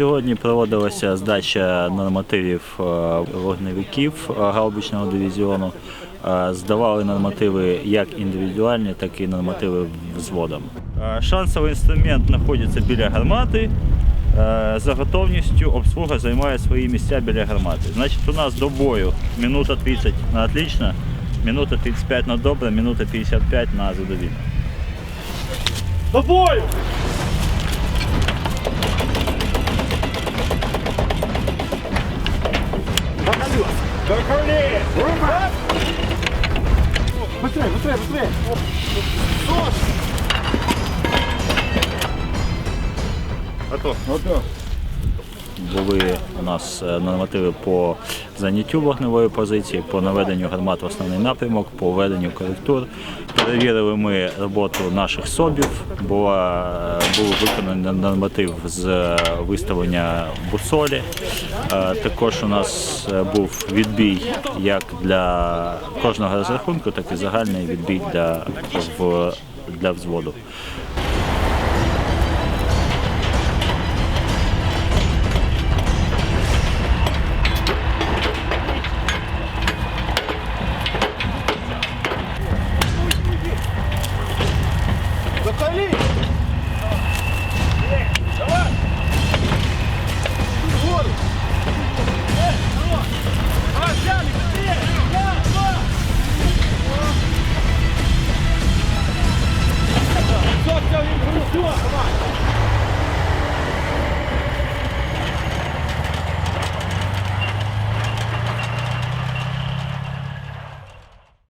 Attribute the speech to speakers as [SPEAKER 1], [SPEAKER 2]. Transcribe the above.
[SPEAKER 1] Сьогодні проводилася здача нормативів е, вогневиків е, гаубичного дивізіону. Е, Здавали нормативи як індивідуальні, так і нормативи взводом. Шансовий інструмент знаходиться біля гармати. За готовністю обслуга займає свої місця біля гармати. Значить, у нас до бою минута 30 на отлично, минута 35 на добре, минута 55 на задовільно. До бою! До корней! Быстрее, быстрее, быстрее! Готов. Готов. Були у нас е, нормативи по заняттю вогневої позиції, по наведенню гармат в основний напрямок, по введенню коректур. Перевірили ми роботу наших собів. Була, був виконаний норматив з е, виставлення бусолі. Е, Також у нас був відбій як для кожного розрахунку, так і загальний відбій для, для взводу. Вали! Давай! Вон! Эй, давай! Давай, взяли, быстрее! Давай, давай! Все, все, все, все, давай!